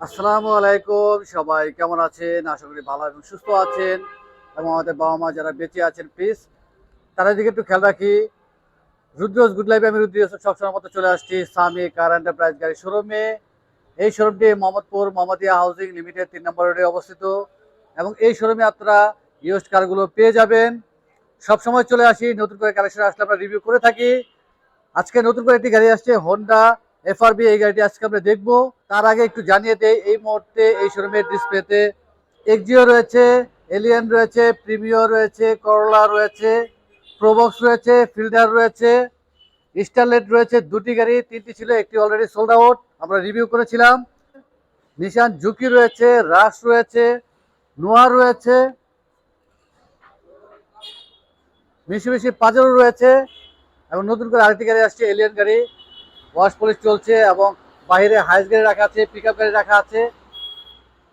আসসালামু আলাইকুম, সবাই কেমন আছেন? আশা করি ভালো এবং সুস্থ আছেন। এবং আমাদের বাবা মা যারা বেঁচে আছেন প্লিজ তারা দিকে একটু খেয়াল রাখি। রুদ্রস গুড লাইফে আমি রুদ্র সবসময় মতো চলে আসছি সামি কার এন্টারপ্রাইজ গাড়ি শোরুমে এই শোরুমটি মোহাম্মদপুর মোহাম্মদিয়া হাউজিং লিমিটেড তিন নম্বর রোডে অবস্থিত। এবং এই শোরুমে আপনারা ইউজড কারগুলো পেয়ে যাবেন। সবসময় চলে আসি, নতুন করে কালেকশন আসলে আমরা রিভিউ করে থাকি। আজকে নতুন করে একটি গাড়ি আসছে হোন্ডা এফআরবি এই গাড়িটি আজকে আমরা দেখব। তার আগে একটু জানিয়ে দেই, এই মুহূর্তে এই শোরুমের ডিসপ্লেতে এক্সিও রয়েছে এলিয়ান রয়েছে প্রিমিও রয়েছে করলা রয়েছে প্রোবক্স রয়েছে ফিল্ডার রয়েছে স্টারলেট রয়েছে, দুটি গাড়ি, তিনটি ছিল, একটি অলরেডি সোল্ড আউট আমরা রিভিউ করেছিলাম। নিশান ঝুঁকি রয়েছে রাস রয়েছে নোয়া রয়েছে মিশিমিশি পাজেরও রয়েছে, এবং নতুন করে আরেকটি গাড়ি আসছে এলিয়ান গাড়ি। ওয়াশ পলিশ চলছে এবং বাইরে হাইস গাড়ি রাখা আছে পিক গাড়ি রাখা আছে।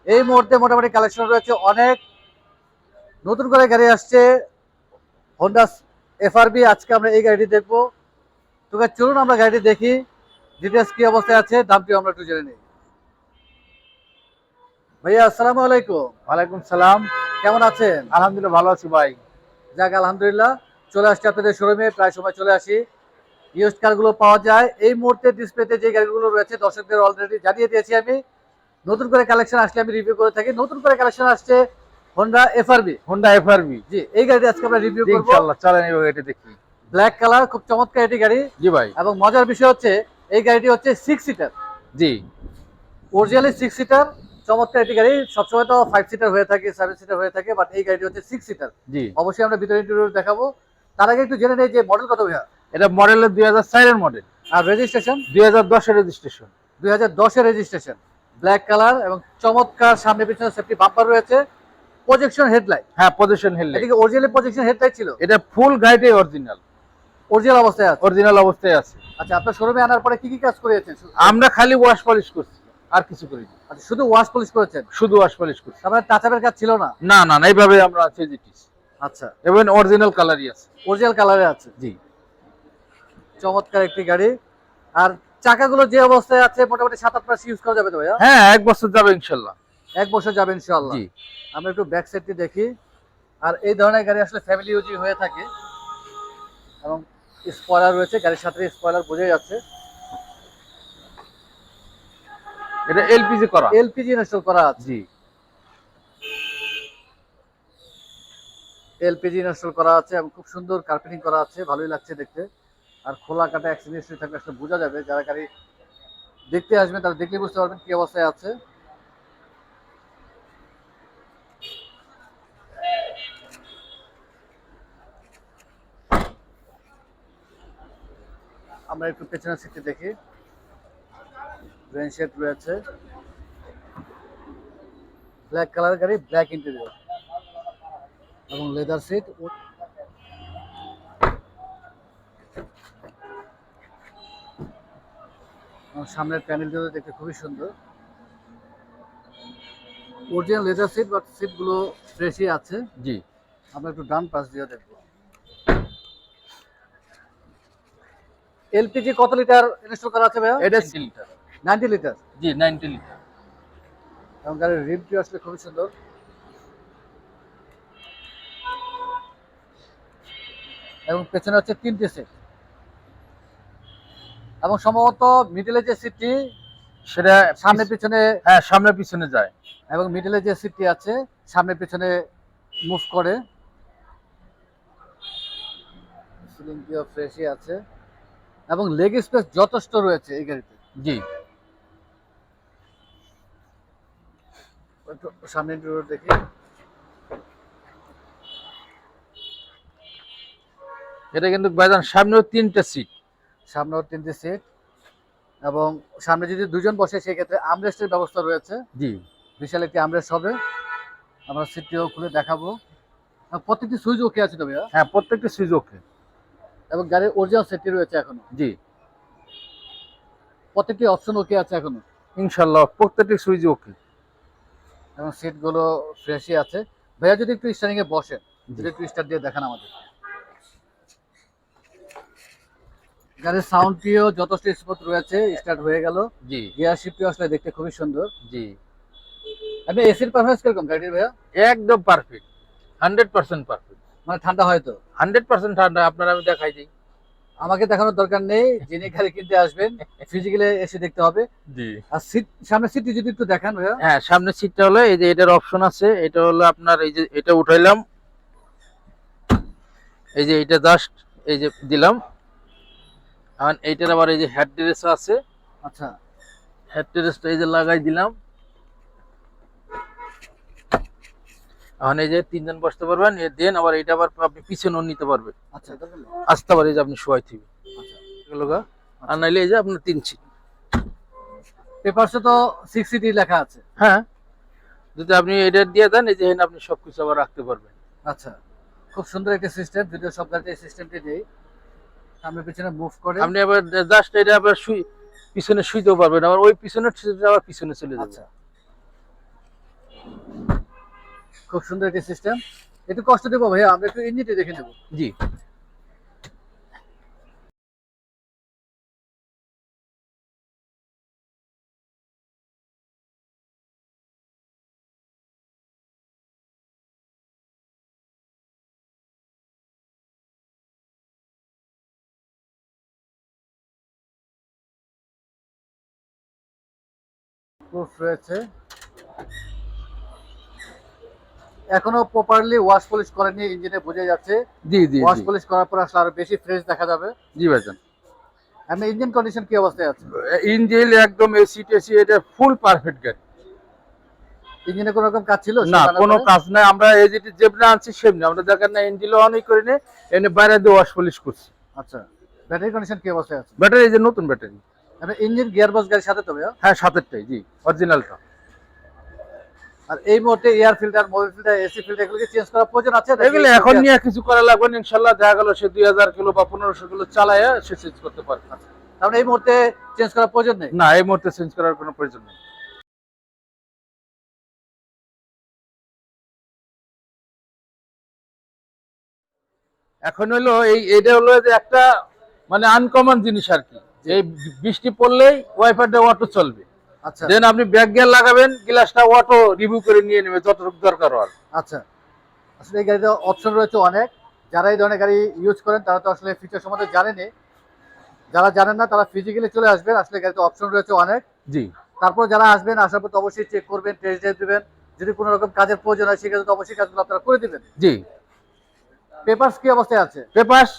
এই মুহূর্তে মোটামুটি কালেকশন রয়েছে অনেক। নতুন করে গাড়ি আসছে হোন্ডা এফআরবি আজকে আমরা এই গাড়িটি দেখব। তো guys, চলুন আমরা গাড়িটি দেখি। ডিটেলস কি অবস্থায় আছে দামটি আমরা একটু জেনে নিই। ভাইয়া আসসালামু আলাইকুম। ওয়ালাইকুম সালাম। কেমন আছেন? আলহামদুলিল্লাহ ভালো আছি ভাই। যাক আলহামদুলিল্লাহ। চলে আসছি আপনাদের শোরুমে প্রায় সময় চলে আসি। ইউজড কারগুলো পাওয়া যায়। এই মুহূর্তে ডিসপ্লেতে যে গাড়িগুলো রয়েছে দর্শকদের অলরেডি জানিয়ে দিয়েছি আমি। নতুন করে কালেকশন আসলে আমি রিভিউ করে থাকি। নতুন করে কালেকশন আসছে Honda FRB Honda FRB G এই গাড়িটি আজকে আমরা রিভিউ করব। ইনশাআল্লাহ চলেন এবার এটা দেখি। ব্ল্যাক কালার খুব চমৎকার এটি গাড়ি। জি ভাই। এবং মজার বিষয় হচ্ছে এই গাড়িটি হচ্ছে সিক্স সিটার জি। অরিজিনালি সিক্স সিটার চমৎকার এটি গাড়ি। সবসময় তো ফাইভ সিটার হয়ে থাকে সেভেন সিটার হয়ে থাকে বাট এই গাড়িটি হচ্ছে সিক্স সিটার জি। অবশ্যই আমরা ভিতরে ইন্টারভিউ দেখাবো। তার আগে একটু জেনে নেই যে মডেল কত ভাইয়া? এটা মডেলের দুই হাজার চারের মডেল আর রেজিস্ট্রেশন দুই হাজার দশের রেজিস্ট্রেশন দুই হাজার দশের রেজিস্ট্রেশন ব্ল্যাক কালার এবং চমৎকার সামনে পিছনে সেফটি বাম্পার রয়েছে। প্রজেকশন হেডলাইট হ্যাঁ পজিশন হেললে এদিকে অরিজিনাল প্রজেকশন হেডলাইট ছিল? এটা ফুল গাড়িটাই অরিজিনাল অরিজিনাল অবস্থায় আছে? অরিজিনাল অবস্থায় আছে। আচ্ছা আপনার শোরুমে আনার পরে কি কি কাজ করিয়েছেন আমরা খালি ওয়াশ পলিশ করছি আর কিছু করিনি। আচ্ছা শুধু ওয়াশ পলিশ করেছেন? শুধু ওয়াশ পলিশ করছি। তারপরে টাচাপের কাজ ছিল না? না না এইভাবে আমরা চেজিটিস আচ্ছা। এবং অরিজিনাল কালারই আছে। অরিজিনাল কালারে আছে? জি। চমৎকার একটি গাড়ি। আর চাকাগুলো যে অবস্থায় আছে মোটামুটি সাত আট মাস ইউজ করা যাবে তো ভাইয়া? হ্যাঁ এক বছর যাবে ইনশাল্লাহ। এক বছর যাবে ইনশাআল্লাহ। জি। আমরা একটু ব্যাক সাইডটি দেখি। আর এই ধরনের গাড়ি আসলে ফ্যামিলি ইউজই হয়ে থাকে। এবং স্পয়লার রয়েছে গাড়ির সাথে স্পয়লার বোঝাই যাচ্ছে। এটা এলপিজি করা? এলপিজি ইনস্টল করা আছে। জি। এলপিজি ইনস্টল করা আছে এবং খুব সুন্দর কার্পেটিং করা আছে ভালোই লাগছে দেখতে। আর খোলা কাটা অ্যাক্সিডেন্ট হিস্ট্রি থাকলে আসলে বোঝা যাবে যারা গাড়ি দেখতে আসবেন, তারা দেখলে বুঝতে পারবেন কি অবস্থায় আছে। আমরা একটু পেছনের সিটে দেখি। রেন শেড রয়েছে। ব্ল্যাক কালার গাড়ি ব্ল্যাক ইন্টেরিয়র এবং লেদার সিট সামনের প্যানেলগুলো দেখতে খুবই সুন্দর। অরিজিনাল লেদার সিট বাট সিটগুলো ফ্রেশই আছে। জি। আমরা একটু ডান পাশ দিয়ে দেখব। এলপিজি কত লিটার ইনস্টল করা আছে ভাইয়া? এটা লিটার নাইনটি লিটার জি নাইনটি লিটার এবং গাড়ির রিমটি আসলে খুবই সুন্দর। এবং পেছনে হচ্ছে তিনটে সিট এবং সম্ভবত মিডিলে যে সিটটি সেটা সামনে পিছনে হ্যাঁ সামনে পিছনে যায়। এবং মিডিলে যে সিটটি আছে সামনে পিছনে মুভ করে। সিলিংটিও ফ্রেশই আছে। এবং লেগ স্পেস যথেষ্ট রয়েছে এই গাড়িতে। জি। সামনে একটু দেখি। এটা কিন্তু ভাইজান সামনেও তিনটা সিট সামনেও তিনটে সিট এবং সামনে যদি দুজন বসে সেক্ষেত্রে আমরেস্টের ব্যবস্থা রয়েছে। জি। বিশাল একটি আমরেস্ট হবে। আমরা সিটটিও খুলে দেখাবো। প্রত্যেকটি সুইচ ওকে আছে তো ভাইয়া? হ্যাঁ প্রত্যেকটি সুইচ ওকে এবং গাড়ির অরিজিনাল সেটটি রয়েছে এখনও? জি। প্রত্যেকটি অপশন ওকে আছে এখনও? ইনশাল্লাহ প্রত্যেকটি সুইচ ওকে এবং সিটগুলো ফ্রেশই আছে। ভাইয়া যদি একটু স্টারিং এ বসেন যদি একটু স্টার দিয়ে দেখান আমাদের। গাড়ির সাউন্ডটিও যথেষ্ট স্মুথ রয়েছে স্টার্ট হয়ে গেল। জি। গিয়ার শিফটটি আসলে দেখতে খুবই সুন্দর। জি। আপনি এসির পারফরমেন্স কীরকম গাড়ির ভাইয়া? একদম পারফেক্ট হান্ড্রেড পার্সেন্ট পারফেক্ট মানে ঠান্ডা হয়তো হান্ড্রেড পার্সেন্ট ঠান্ডা আপনার আমি দেখাই দিই। আমাকে দেখানোর দরকার নেই যিনি গাড়ি কিনতে আসবেন ফিজিক্যালি এসে দেখতে হবে। জি। আর সিট সামনে সিটটি যদি একটু দেখান ভাইয়া। হ্যাঁ সামনের সিটটা হলো এই যে এটার অপশন আছে এটা হলো আপনার এই যে এটা উঠাইলাম। এই যে এটা জাস্ট এই যে দিলাম। আর এইটার আবার এই যে হেড ড্রেস আছে। আচ্ছা। হেড ড্রেসটা এই যে লাগাই দিলাম। এখন এই যে তিনজন বসতে পারবেন দেন আবার এটা আবার আপনি পিছনেও নিতে পারবেন। আচ্ছা। আসতে পারে যে আপনি শোয়াই থিবি। আর নাইলে এই যে আপনার তিন সিট পেপারসে তো সিক্স সিটি লেখা আছে। হ্যাঁ। যদি আপনি এটা দিয়ে দেন এই যে এখানে আপনি সবকিছু আবার রাখতে পারবেন। আচ্ছা। খুব সুন্দর একটা সিস্টেম যদিও সব গাড়িতে সিস্টেমটি নেই সামনে পিছনে মুভ করে। আপনি আবার জাস্ট এটা আবার শুই পিছনে শুইতেও পারবেন আবার ওই পিছনে আবার পিছনে চলে যাবে। আচ্ছা। খুব সুন্দর একটা সিস্টেম একটু কষ্ট দেবো ভাইয়া আমরা একটু ইঞ্জিনটা দেখে নেব। জি। প্রুফ রয়েছে। এখনও প্রপারলি ওয়াশ পলিশ করেনি ইঞ্জিনে বোঝা যাচ্ছে। জি জি ওয়াশ পলিশ করার পর আসলে আরও বেশি ফ্রেশ দেখা যাবে। জি ভাইজান। আমি ইঞ্জিন কন্ডিশন কি অবস্থায় আছে? ইঞ্জিন একদম এসি টেসি এটা ফুল পারফেক্ট গাড়ি ইঞ্জিনে কোনো রকম কাজ ছিল? না কোনো কাজ নাই আমরা এই যেটি যেমনি আনছি সেমনি। আমরা দেখেন না ইঞ্জিন অনই করি না এমনি বাইরে দিয়ে ওয়াশ পলিশ করছি। আচ্ছা ব্যাটারি কন্ডিশন কি অবস্থায় আছে? ব্যাটারি এই যে নতুন ব্যাটারি ইঞ্জিন গিয়ার বক্স গাড়ির সাথে তো হ্যাঁ সাতেরটাই জি অরিজিনালটা আর এই মুহূর্তে air filter Mobil filter AC filter এগুলোকে চেঞ্জ প্রয়োজন আছে এগুলো এখন নিয়ে কিছু করা লাগবে না দেখা গেল সে দুই হাজার কিলো বা কিলো চালায় সে চেঞ্জ করতে পারবে। তাহলে এই মুহূর্তে চেঞ্জ করার প্রয়োজন নেই? না এই মুহূর্তে চেঞ্জ করার কোনো প্রয়োজন নেই। এখন হলো এই এটা হলো যে একটা মানে আনকমন জিনিস আর কি। এই বৃষ্টি পড়লেই ওয়াইফাইটা অটো চলবে। আচ্ছা। দেন আপনি ব্যাক গিয়ার লাগাবেন গ্লাসটা অটো রিভিউ করে নিয়ে নেবে যতটুকু দরকার হয়। আচ্ছা। আসলে এই গাড়িতে অপশন রয়েছে অনেক। যারা এই ধরনের গাড়ি ইউজ করেন তারা তো আসলে ফিচার সম্বন্ধে জানেনি যারা জানেন না তারা ফিজিক্যালি চলে আসবেন। আসলে গাড়িতে অপশন রয়েছে অনেক। জি। তারপর যারা আসবেন আসার পর অবশ্যই চেক করবেন টেস্ট ড্রাইভ দেবেন। যদি কোনো রকম কাজের প্রয়োজন হয় সেক্ষেত্রে তো অবশ্যই কাজগুলো আপনারা করে দিবেন। জি। পেপারস কি অবস্থায় আছে? পেপাস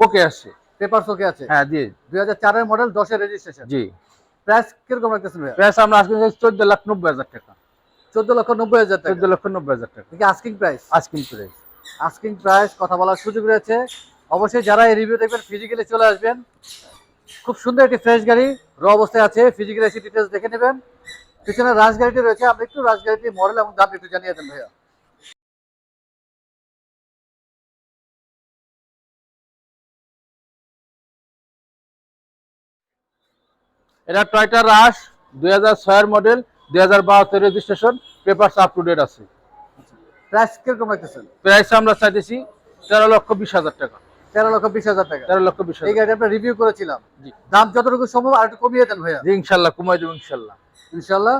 ওকে আছে। পেপারস ওকে আছে। হ্যাঁ জি। দুই হাজার চারের মডেল দশের রেজিস্ট্রেশন জি। প্রাইস কীরকম রাখতেছেন ভাইয়া? প্রাইস আমরা আজকে চোদ্দ লাখ নব্বই হাজার টাকা। চোদ্দ লক্ষ নব্বই হাজার টাকা। চোদ্দ লক্ষ নব্বই হাজার টাকা। কি আস্কিং প্রাইস আজকিন প্রাইস আস্কিং প্রাইস কথা বলার সুযোগ রয়েছে। অবশ্যই যারা এই রিভিউ দেখবেন ফিজিক্যালি চলে আসবেন। খুব সুন্দর একটি ফ্রেশ গাড়ি র অবস্থায় আছে। ফিজিক্যালি এসে ডিটেলস দেখে নেবেন। পিছনে রাজ গাড়িটি রয়েছে। আপনি একটু রাজ গাড়িটি মডেল এবং দাম একটু জানিয়ে দেন ভাইয়া। এটা টয়টা রাশ দুই হাজার ছয়ের মডেল দুই হাজার বাহাত্তর registration papers up to date আছে। প্রাইস কীরকম রাখতেছেন? প্রাইস আমরা চাইতেছি তেরো লক্ষ বিশ হাজার টাকা। তেরো লক্ষ বিশ হাজার টাকা। তেরো লক্ষ বিশ এই গাড়ি আমরা রিভিউ করেছিলাম। দাম যতটুকু সম্ভব আর একটু কমিয়ে দেন ভাইয়া। ইনশাল্লাহ কুমাই দেবো ইনশাল্লাহ। ইনশাল্লাহ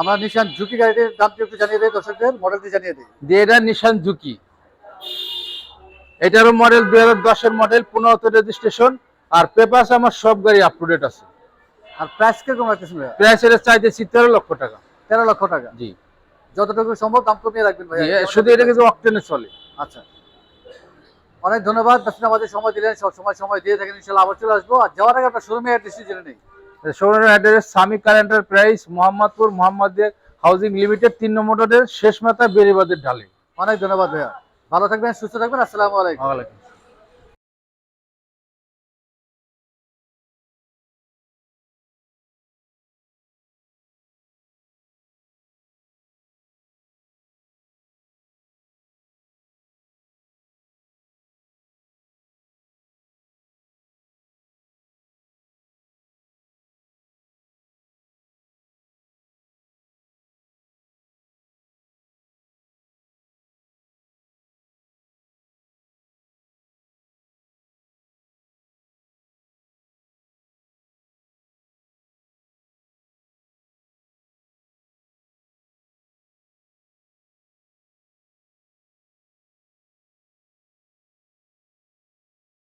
আমরা নিশান ঝুঁকি গাড়িটির দামটি একটু জানিয়ে দিই দর্শকদের মডেলটি জানিয়ে দিই। দিয়ে এটা নিশান ঝুঁকি। এটারও মডেল দুই হাজার দশের মডেল পনেরোতে রেজিস্ট্রেশন আর পেপারস আমার সব গাড়ি আপ টু ডেট আছে। আর প্রাইস কীরকম রাখতেছেন ভাইয়া? প্রাইস এটা চাইতেছি তেরো লক্ষ টাকা। তেরো লক্ষ টাকা? জি। যতটুকু সম্ভব দাম কমিয়ে রাখবেন ভাইয়া। শুধু এটা কিন্তু অক্টেনে চলে। আচ্ছা। অনেক ধন্যবাদ দর্শন আমাদের সময় দিলেন। সব সময় সময় দিয়ে থাকেন ইনশাল্লাহ আবার চলে আসব। আর যাওয়ার আগে আপনার শোরুমে অ্যাড্রেসটি জেনে নেই। শোরুমের address car enterprise Mohammadpur Mohammadia housing limited তিন নম্বর রোডের শেষ মাথা বেরিবাদের ঢালে। অনেক ধন্যবাদ ভাইয়া। ভালো থাকবেন সুস্থ থাকবেন। আসসালামু আলাইকুম।